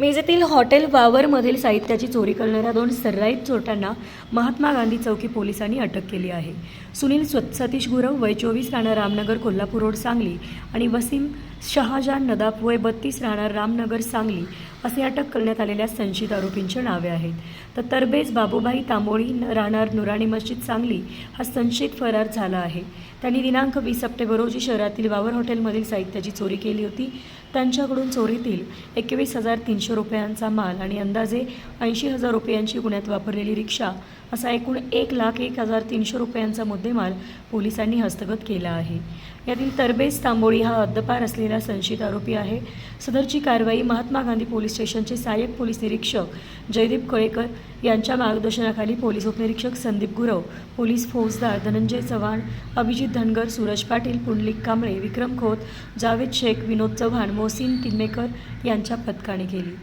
मेजेतील hotel वावरमधील साहित्याची चोरी करणाऱ्या दोन सर्राईत चोरट्यांना महात्मा गांधी चौकी पोलिसांनी अटक केली आहे. सुनील स्व- सतीश गुरव वय चोवीस राहणार रामनगर कोल्हापूर रोड सांगली आणि वसीम शहाजान नदाफ वय बत्तीस राहणार रामनगर सांगली असे अटक करण्यात आलेल्या संशयित आरोपींची नावे आहेत. तर तरबेज बाबूभाई तांबोळी राहणार नुराणी मस्जिद सांगली हा संशयित फरार झाला आहे. त्यांनी दिनांक वीस सप्टेंबर रोजी शहरातील वावर हॉटेलमधील साहित्याची चोरी केली होती. त्यांच्याकडून चोरीतील एकवीस हजार तीनशे रुपयांचा माल आणि अंदाजे ऐंशी हजार रुपयांची गुन्ह्यात वापरलेली रिक्षा असा एकूण एक लाख एक हजार तीनशे रुपयांचा मुद्देमाल पोलिसांनी हस्तगत केला आहे. यातील तरबेज तांबोळी हा हद्दपार असलेला संशयित आरोपी आहे. सदरची कारवाई महात्मा गांधी पोलीस स्टेशनचे सहाय्यक पोलीस निरीक्षक जयदीप कळेकर यांच्या मार्गदर्शनाखाली पोलीस उपनिरीक्षक संदीप गुरव पोलीस फौजदार धनंजय चव्हाण अभिजित धनगर सूरज पाटील पुंडलिक कांबळे विक्रम खोत जावेद शेख विनोद चव्हाण मोहसिन तिम्मेकर यांच्या पथकाने केली.